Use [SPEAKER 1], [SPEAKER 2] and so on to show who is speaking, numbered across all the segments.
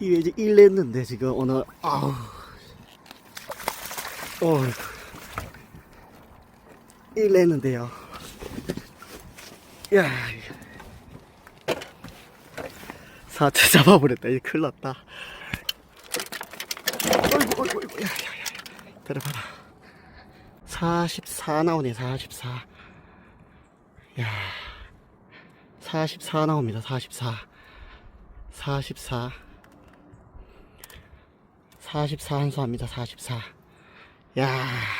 [SPEAKER 1] 이게 이제 일 냈는데 지금 오늘 아우 어, 일 냈는데요. 야, 사체 잡아버렸다. 이제 큰일 났다. 어이구, 어이구, 어이구, 야, 야, 야. 들어봐라. 44 나오네, 44. 야, 44 나옵니다, 44. 44. 44 한수합니다, 44. 야.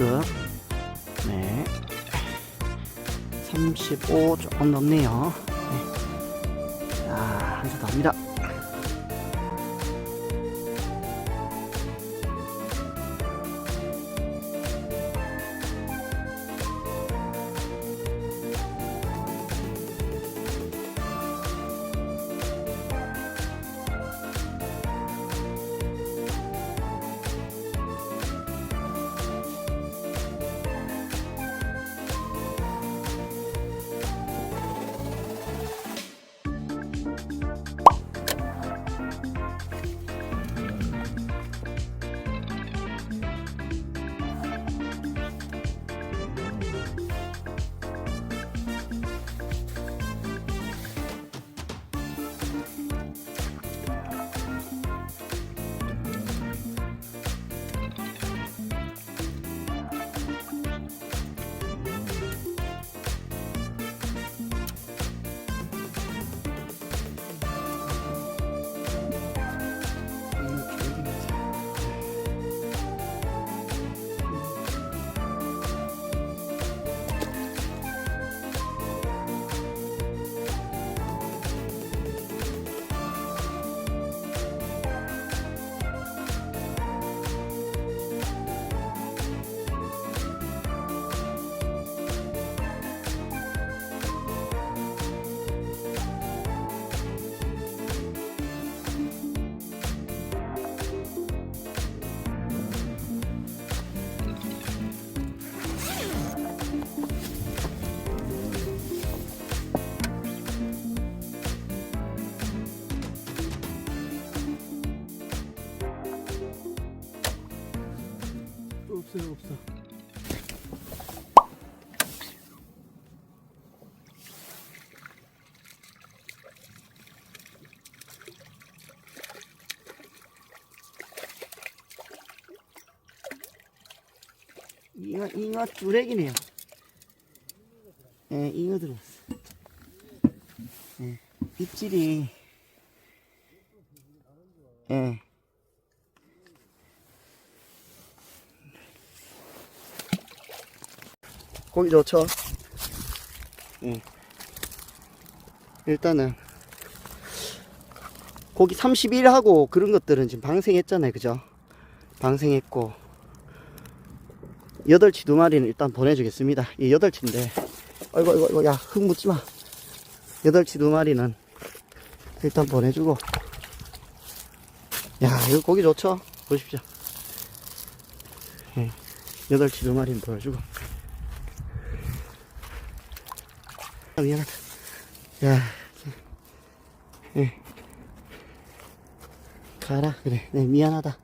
[SPEAKER 1] 허리끝. 네. 35 조금 넘네요. 네. 자, 한수 더 합니다. 잉어, 잉어 쭈렉이네요. 예, 잉어 들어왔어. 예, 입질이, 예. 고기 좋죠? 예. 일단은 고기 31하고 그런 것들은 지금 방생했잖아요 그죠? 방생했고 여덟치 두 마리는 일단 보내주겠습니다 이 여덟치인데 아이고 아이고 아이고 야 흙 묻지마 여덟치 두 마리는 일단 보내주고 야 이거 고기 좋죠? 보십시오 예. 여덟치 두 마리는 보여주고 아, 미안하다. 야, 예. 가라, 그래. 네, 미안하다.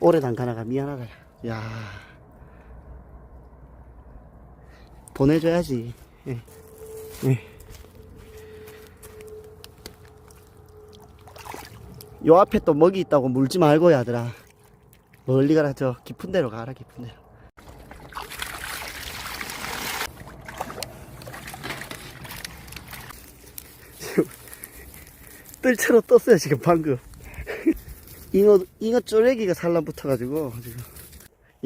[SPEAKER 1] 오래단 가나가 미안하다. 야, 보내줘야지. 예. 예. 요 앞에 또 먹이 있다고 물지 말고, 야들아. 멀리 가라, 저 깊은 데로 가라, 깊은 데로. 뜰채로 떴어요 지금 방금 잉어 잉어 쪼레기가 산란 붙어가지고 지금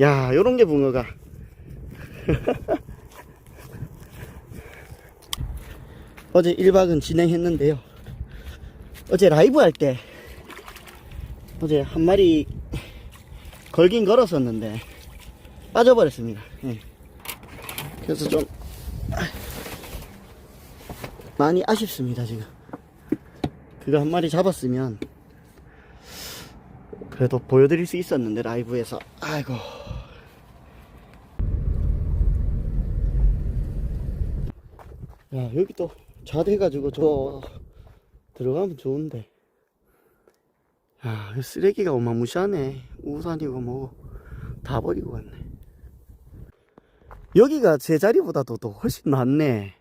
[SPEAKER 1] 야 요런 게 붕어가 어제 1박은 진행했는데요 어제 라이브 할 때 어제 한 마리 걸긴 걸었었는데 빠져버렸습니다. 예. 그래서 좀 아, 많이 아쉽습니다 지금. 그거 한 마리 잡았으면 그래도 보여드릴 수 있었는데 라이브에서 아이고. 야 여기 또 좌대가지고 저 들어가면 좋은데. 야, 이 쓰레기가 어마무시하네. 우산이고 뭐고 다 버리고 갔네. 여기가 제 자리보다도 더 훨씬 낫네.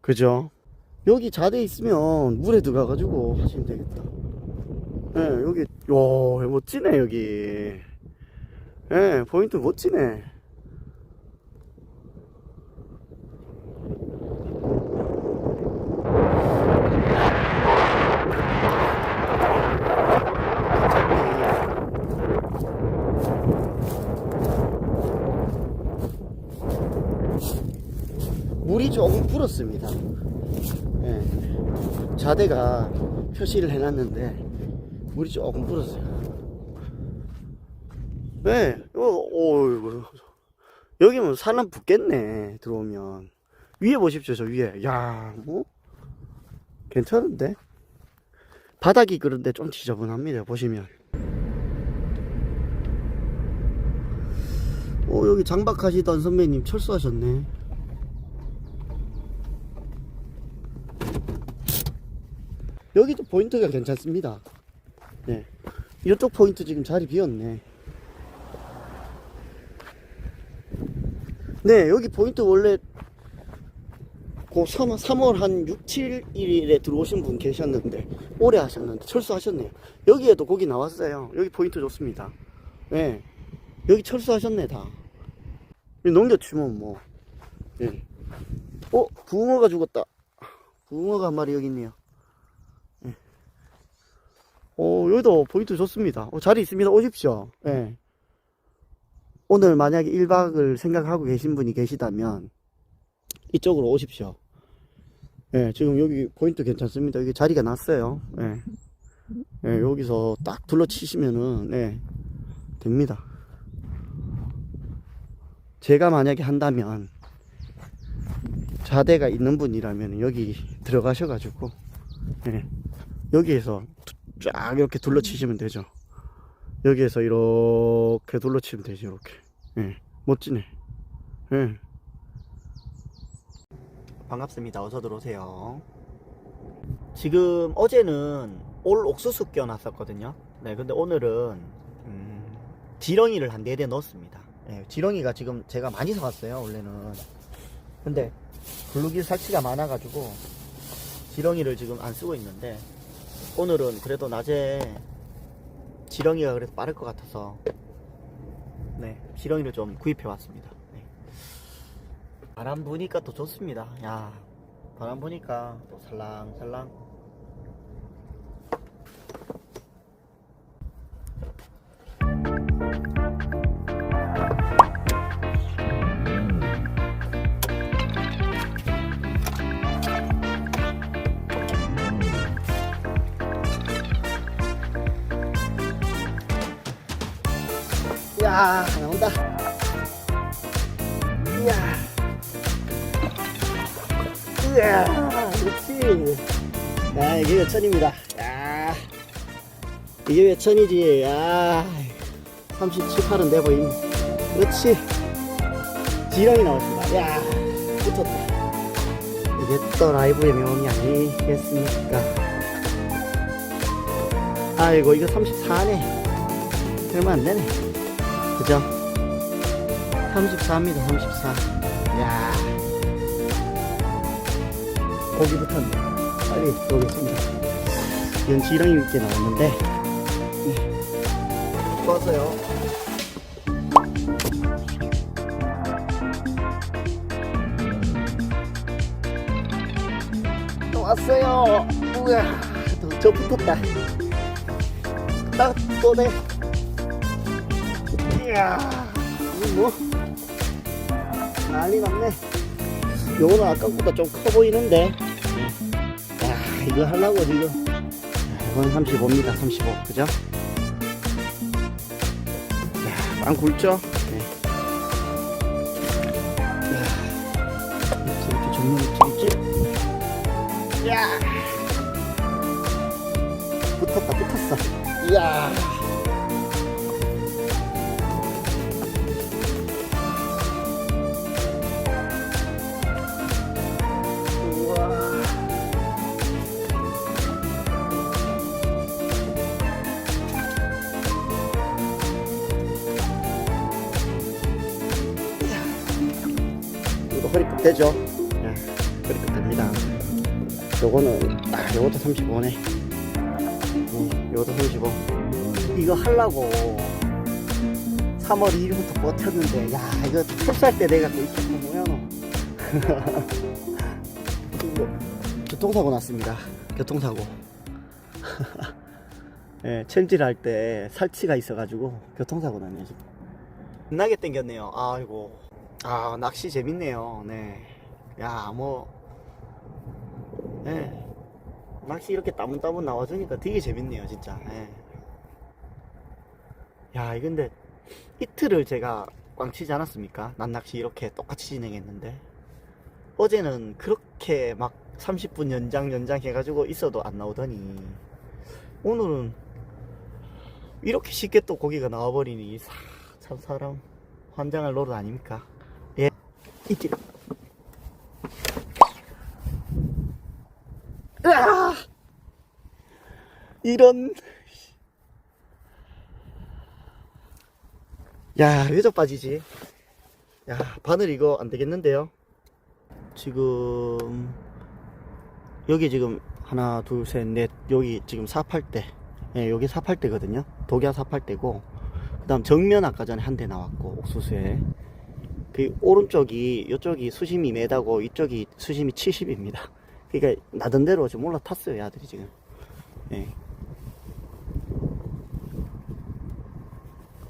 [SPEAKER 1] 그죠? 여기 자대 있으면 물에 들어가가지고 하시면 되겠다. 예, 여기, 와, 멋지네, 여기. 예, 포인트 멋지네. 물이 조금 불었습니다. 예. 자대가 표시를 해놨는데 물이 조금 불었어요. 네, 어, 어, 이거. 여기면 사람 붙겠네, 들어오면. 위에 보십시오, 저 위에. 야, 뭐? 괜찮은데? 바닥이 그런데 좀 지저분합니다, 보시면. 어, 여기 장박하시던 선배님 철수하셨네. 여기도 포인트가 괜찮습니다. 네. 이쪽 포인트 지금 자리 비었네. 네, 여기 포인트 원래 그 3, 3월 한 6, 7일에 들어오신 분 계셨는데 오래 하셨는데 철수하셨네요. 여기에도 고기 나왔어요. 여기 포인트 좋습니다. 네. 여기 철수하셨네 다. 넘겨치면 뭐. 네. 어, 붕어가 죽었다. 붕어가 한 마리 여기 있네요. 어, 여기도 포인트 좋습니다. 어, 자리 있습니다. 오십시오. 예. 오늘 만약에 1박을 생각하고 계신 분이 계시다면 이쪽으로 오십시오. 예, 지금 여기 포인트 괜찮습니다. 여기 자리가 났어요. 예. 예, 여기서 딱 둘러치시면은, 예, 됩니다. 제가 만약에 한다면 자대가 있는 분이라면 여기 들어가셔가지고, 예, 여기에서 쫙 이렇게 둘러치시면 되죠. 여기에서 이렇게 둘러치면 되죠. 이렇게. 예. 멋지네. 예. 반갑습니다. 어서 들어오세요. 지금 어제는 올 옥수수 껴놨었거든요. 네, 근데 오늘은 음, 지렁이를 한네대 넣었습니다. 예, 지렁이가 지금 제가 많이 사왔어요. 원래는. 근데 블루길 살치가 많아가지고 지렁이를 지금 안 쓰고 있는데 오늘은 그래도 낮에 지렁이가 그래도 빠를 것 같아서 네 지렁이를 좀 구입해 왔습니다. 네. 바람 부니까 또 좋습니다. 야 바람 부니까 또 살랑살랑 야 나온다. 이야. 이야 그렇지 야 이게 외천입니다. 야. 이게 외천이지. 야. 37, 8은 돼 보임 그렇지. 지렁이 나왔습니다. 야 붙었다. 이게 또 라이브의 묘미 아니겠습니까? 아이고 이거 34네. 얼마 안 되네 그죠? 34입니다, 34. 야 고기 붙었네. 빨리 들어오겠습니다. 이건 지렁이 밑에 나왔는데, 네. 왔어요. 또 왔어요. 우와, 또, 저 붙었다. 딱 쏘네. 이야, 이거 뭐 난리 났네. 요거는 아까보다 좀 커 보이는데. 야, 이거 하려고 지금. 야, 이건 35입니다, 35. 그죠? 안 굵죠? 네. 이야, 이렇게 정면 찍지? 야 붙었다, 붙었어. 이야. 이거 허리끝 되죠? 네, 허리끝 됩니다. 요거는, 아, 요것도 35네. 네, 요것도 35. 이거 하려고 3월 2일부터 버텼는데, 야, 이거 출살 때 내가 또 이렇게 뭐야, 너. 교통사고 났습니다. 교통사고. 예, 챔질 할 때 살치가 있어가지고 교통사고 났네요, 지금. 겁나게 땡겼네요. 아이고. 아, 낚시 재밌네요. 네. 야, 뭐. 네. 낚시 이렇게 따문따문 나와주니까 되게 재밌네요, 진짜. 예. 야, 이 근데 이틀을 제가 꽝치지 않았습니까? 난 낚시 이렇게 똑같이 진행했는데. 어제는 그렇게 막 30분 연장, 연장 해가지고 있어도 안 나오더니. 오늘은 이렇게 쉽게 또 고기가 나와버리니 사- 참 사람 환장할 노릇 아닙니까? 예, 이지. 으아! 이런. 야, 왜저 빠지지? 야, 바늘 이거 안 되겠는데요? 지금, 여기 지금 하나, 둘, 셋, 넷, 여기 지금 4팔대. 예, 여기 4팔대거든요. 독야 4팔대고, 그 다음 정면 아까 전에 한 대 나왔고, 옥수수에. 그 오른쪽이, 이쪽이 수심이 메다고, 이쪽이 수심이 70입니다. 그러니까 나던 대로 지금 올라탔어요, 야들이 지금. 예.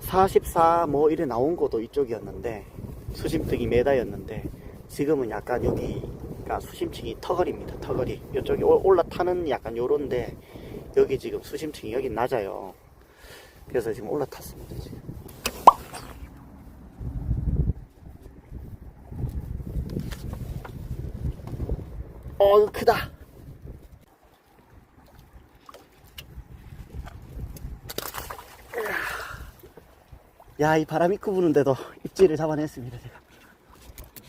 [SPEAKER 1] 44, 뭐, 이래 나온 것도 이쪽이었는데, 수심등이 메다였는데, 지금은 약간 여기가 수심층이 터거리입니다, 터거리. 이쪽이 올- 올라타는 약간 요런데, 여기 지금 수심층이 여기 낮아요. 그래서 지금 올라탔습니다, 지금. 어, 이거 크다. 야, 이 바람이 크 부는데도 입질을 잡아냈습니다, 제가.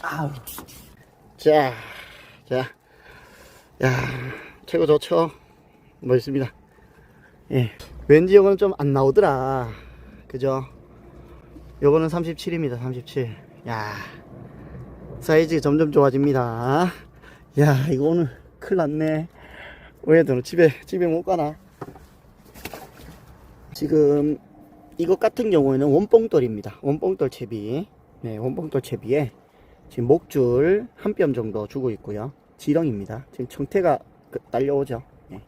[SPEAKER 1] 아우. 자, 자. 야, 최고 좋죠? 멋있습니다. 예. 왠지 요거는 좀 안 나오더라. 그죠? 요거는 37입니다, 37. 야. 사이즈 점점 좋아집니다. 야, 이거 오늘 큰일 났네. 왜들 집에, 집에 못 가나? 지금 이것 같은 경우에는 원뽕돌입니다. 원뽕돌 채비. 네, 원뽕돌 채비에 지금 목줄 한 뼘 정도 주고 있고요. 지렁입니다. 지금 청태가 그- 딸려오죠. 네.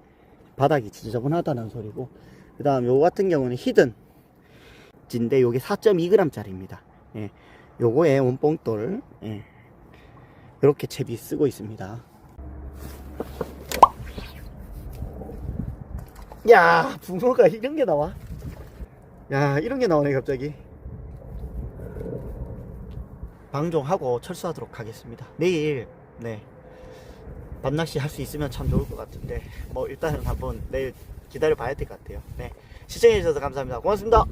[SPEAKER 1] 바닥이 지저분하다는 소리고. 그 다음 요거 같은 경우는 히든 진데 요게 4.2g 짜리입니다. 예. 요거에 원뽕돌 예. 이렇게 채비 쓰고 있습니다. 야, 붕어가 이런 게 나와? 야, 이런 게 나오네, 갑자기. 방종하고 철수하도록 하겠습니다. 내일, 네. 밤낚시 할 수 있으면 참 좋을 것 같은데, 뭐, 일단은 한번 내일 기다려 봐야 될 것 같아요. 네. 시청해주셔서 감사합니다. 고맙습니다.